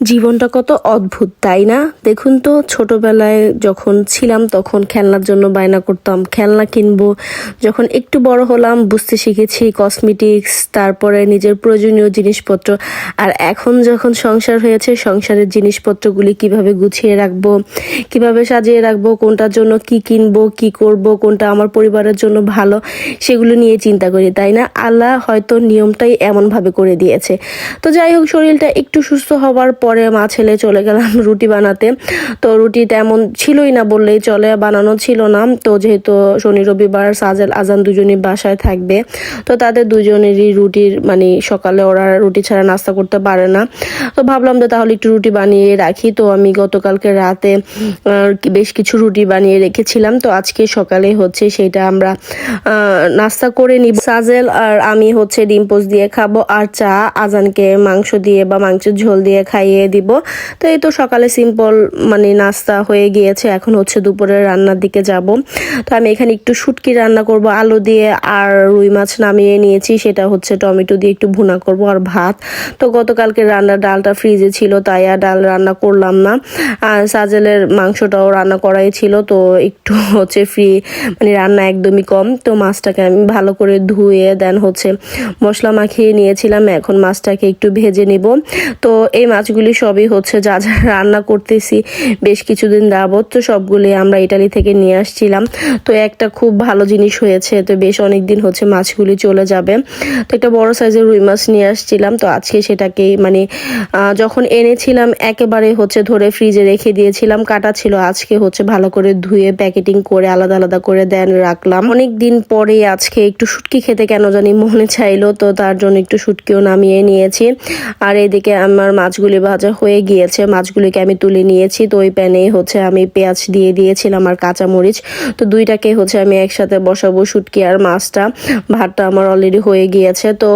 জীবনটা কত অদ্ভুত, তাই না? দেখুন তো, ছোটবেলায় যখন ছিলাম তখন খেলনার জন্য বায়না করতাম, খেলনা কিনবো, যখন একটু বড় হলাম বুঝতে শিখেছি কসমেটিক্স তারপরে নিজের প্রয়োজনীয় জিনিসপত্র, আর এখন যখন সংসার হয়েছে, সংসারের জিনিসপত্রগুলি কীভাবে গুছিয়ে রাখব, কীভাবে সাজিয়ে রাখব, কোনটার জন্য কি কিনবো, কি করব, কোনটা আমার পরিবারের জন্য ভালো, সেগুলো নিয়ে চিন্তা করি, তাই না? আল্লাহ হয়তো নিয়মটাই এমনভাবে করে দিয়েছে। তো যাই হোক, শরীরটা একটু সুস্থ হওয়ার পরে মা ছেলে চলে গেলাম রুটি বানাতে। তো রুটি তেমন ছিলই না বললেই চলে, বানানো ছিল না। তো যেহেতু শনি, রবিবার, সাজেল, আজান দুজনই বাসায় থাকবে, তো তাদের দুজনেরই রুটির মানে সকালে ওরা রুটি ছাড়া নাস্তা করতে পারে না। তো ভাবলাম যে তাহলে একটু রুটি বানিয়ে রাখি। তো আমি গতকালকে রাতে বেশ কিছু রুটি বানিয়ে রেখেছিলাম। তো আজকে সকালে হচ্ছে সেটা আমরা নাস্তা করে নিব। সাজেল আর আমি হচ্ছে ডিম পোস্ট দিয়ে খাব। আর চা, আজানকে মাংস দিয়ে বা মাংসের ঝোল দিয়ে খাইয়ে দিব। তো এই তো সকালে সিম্পল মানে নাস্তা হয়ে গিয়েছে। এখন হচ্ছে দুপুরের রান্নার দিকে যাব। তো আমি এখানে একটু শুটকি রান্না করব, আলু দিয়ে আর রুই মাছ নামিয়ে নিয়েছি। সেটা হচ্ছে টমেটো দিয়ে একটু ভুনা করব আর ভাত। তো গতকালকে রান্নার ডালটা ফ্রিজে ছিল, তাই আর ডাল রান্না করলাম না। আর সাজেলের মাংসটাও রান্না করাই ছিল, তো একটু হচ্ছে ফ্রি মানে রান্না একদমই কম। তো মাছটাকে আমি ভালো করে ধুয়ে দেন হচ্ছে মশলা মাখিয়ে নিয়েছিলাম। এখন মাছটাকে একটু ভেজে নিব। তো এই মাছগুলি সবই হচ্ছে যা যা রান্না করতেছি, বেশ কিছুদিন যাবত তো সবগুলি আমরা ইটালি থেকে নিয়ে আসছিলাম। তো একটা খুব ভালো জিনিস হয়েছে, তো বেশ অনেক দিন হচ্ছে মাছগুলি চলে যাবে। তো একটা বড় সাইজের রুই মাছ নিয়ে আসছিলাম, তো আজকে সেটাকে মানে যখন এনেছিলাম একেবারে হচ্ছে ধরে ফ্রিজে রেখে দিয়েছিলাম, কাটা ছিল, আজকে হচ্ছে ভালো করে ধুয়ে, প্যাকেটিং করে, আলাদা আলাদা করে দেন, রাখলাম। অনেক দিন পরে আজকে একটু শুটকি খেতে কেন জানি মনে চাইলো, তো তার জন্য একটু শুটকিও নামিয়ে নিয়েছি। আর এদিকে আমার মাছগুলি ভাজা হয়ে গিয়েছে। মাছগুলিকে আমি তুলে নিয়েছি। তো ওই প্যানে হচ্ছে আমি পেঁয়াজ দিয়ে দিয়েছিলাম আর কাঁচামরিচ। তো দুইটাকে হচ্ছে আমি একসাথে বসাবো শুটকি আর মাছটা। ভাতটা আমার অলরেডি হয়ে গিয়েছে। তো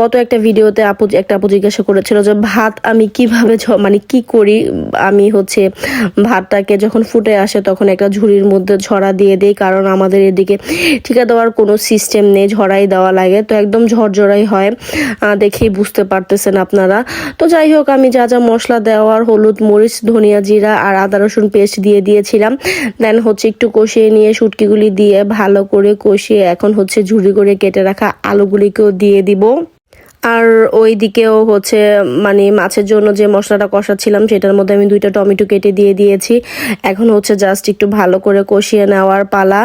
গত একটা ভিডিওতে আপু, একটা আপু জিজ্ঞাসা করেছিল যে, ভাত আমি কীভাবে মানে কি করি? আমি হচ্ছে ভাতটাকে যখন ফুটে আসে তখন একটা ঝুড়ির মধ্যে ঝরা দিয়ে দিই। কারণ আমাদের এদিকে ঠিকা দেওয়ার কোনো সিস্টেম নেই, ঝরাই দেওয়া লাগে। তো একদম ঝরঝরাই হয়। দেখেই বুঝতে পারতেছেন আপনারা। তো যাই হোক, আমি যা যা মশলা দেওয়ার, হলুদ, মরিচ, ধনিয়া জিরা আর আদা, রসুন পেস্ট দিয়ে দিয়েছিলাম। দেন হচ্ছে একটু কষিয়ে নিয়ে শুটকিগুলি দিয়ে ভালো করে কষিয়ে এখন হচ্ছে ঝুড়ি করে কেটে রাখা আলুগুলিকেও দিয়ে দিব। আর ওই দিকেও হচ্ছে মানে মাছের জন্য যে মশলাটা কষাচ্ছিলাম, সেটার মধ্যে আমি দুইটা টমেটো কেটে দিয়ে দিয়েছি। এখন হচ্ছে জাস্ট একটু ভালো করে কষিয়ে নেওয়ার পালা।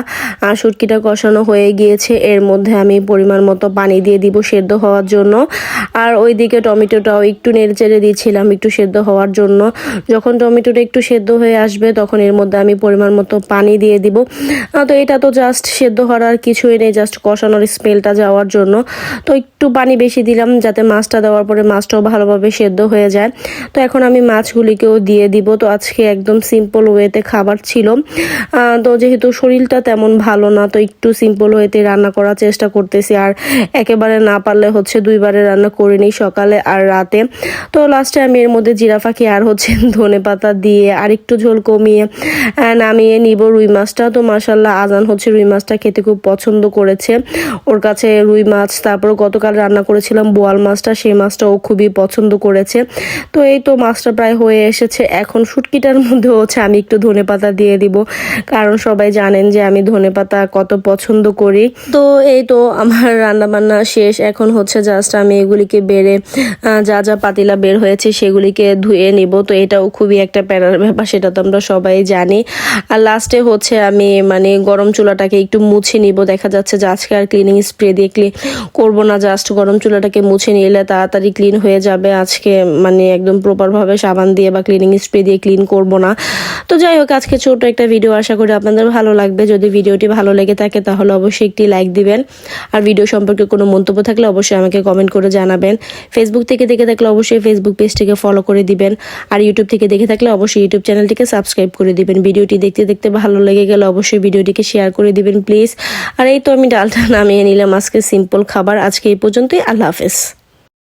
আর শুটকিটা কষানো হয়ে গিয়েছে, এর মধ্যে আমি পরিমাণ মতো পানি দিয়ে দিব সেদ্ধ হওয়ার জন্য। আর ওই দিকে টমেটোটাও একটু নেড়ে চেড়ে দিয়েছিলাম একটু সেদ্ধ হওয়ার জন্য। যখন টমেটোটা একটু সেদ্ধ হয়ে আসবে, তখন এর মধ্যে আমি পরিমাণ মতো পানি দিয়ে দিব। তো এটা তো জাস্ট সেদ্ধ হওয়ার আর কিছুই নেই, জাস্ট কষানোর স্মেলটা যাওয়ার জন্য। তো একটু পানি বেশি দিলাম যাতে মাছটা দেওয়ার পরে মাছটাও ভালোভাবে সেদ্ধ হয়ে যায়। তো এখন আমি মাছগুলিকেও দিয়ে দিব। তো আজকে একদম সিম্পল ওয়েতে খাবার ছিল। তো যেহেতু শরীরটা তেমন ভালো না, তো একটু সিম্পল ওয়েতে রান্না করার চেষ্টা করতেছি। আর একেবারে না পারলে হচ্ছে দুইবারে রান্না করে নিই সকালে আর রাতে। তো লাস্টে আমি এর মধ্যে জিরা ফাঁকি আর হচ্ছে ধনে পাতা দিয়ে আর একটু ঝোল কমিয়ে নামিয়ে নিব রুই মাছটা। তো মাসাল্লাহ আজান হচ্ছে, রুই মাছটা খেতে খুব পছন্দ করেছে। ওর কাছে রুই মাছ, তারপর গতকাল রান্না করেছিলাম বোয়াল মাছটা, সেই মাছটাও খুবই পছন্দ করেছে। তো এই তো মাছটা প্রায় হয়ে এসেছে। এখন শুটকিটার মধ্যে হচ্ছে আমি একটু ধনে পাতা দিয়ে দিব। কারণ সবাই জানেন যে আমি ধনে পাতা কত পছন্দ করি। তো এই তো আমার রান্না বান্না শেষ। এখন হচ্ছে জাস্ট আমি এগুলিকে বেড়ে যা যা পাতিলা বের হয়েছে সেগুলিকে ধুয়ে নিব। তো এটাও খুবই একটা প্যারার ব্যাপার, সেটা তো আমরা সবাই জানি। আর লাস্টে হচ্ছে আমি মানে গরম চুলাটাকে একটু মুছে নিব। দেখা যাচ্ছে যে আজকে আর ক্লিনিং স্প্রে দিয়ে করব না জাস্ট গরম চুলাটাকে মুছে নিলে তাড়াতাড়ি ক্লিন হয়ে যাবে। আজকে মানে একদম প্রপারভাবে সাবান দিয়ে বা ক্লিনিং স্প্রে দিয়ে ক্লিন করব না। তো যাই হোক, আজকে ছোট একটা ভিডিও আশা করি আপনাদের ভালো লাগবে। যদি ভিডিওটি ভালো লেগে থাকে, তাহলে অবশ্যই একটি লাইক দিবেন। আর ভিডিও সম্পর্কে কোনো মন্তব্য থাকলে অবশ্যই আমাকে কমেন্ট করে জানাবেন। ফেসবুক থেকে দেখে থাকলে অবশ্যই ফেসবুক পেজটিকে ফলো করে দিবেন। আর ইউটিউব থেকে দেখে থাকলে অবশ্যই ইউটিউব চ্যানেলটিকে সাবস্ক্রাইব করে দিবেন। ভিডিওটি দেখতে দেখতে ভালো লেগে গেলে অবশ্যই ভিডিওটিকে শেয়ার করে দিবেন প্লিজ আর এই তো আমি ডালটা নামিয়ে নিলাম আজকে সিম্পল খাবার। আজকে এই পর্যন্তই। আল্লাহ হাফেজ।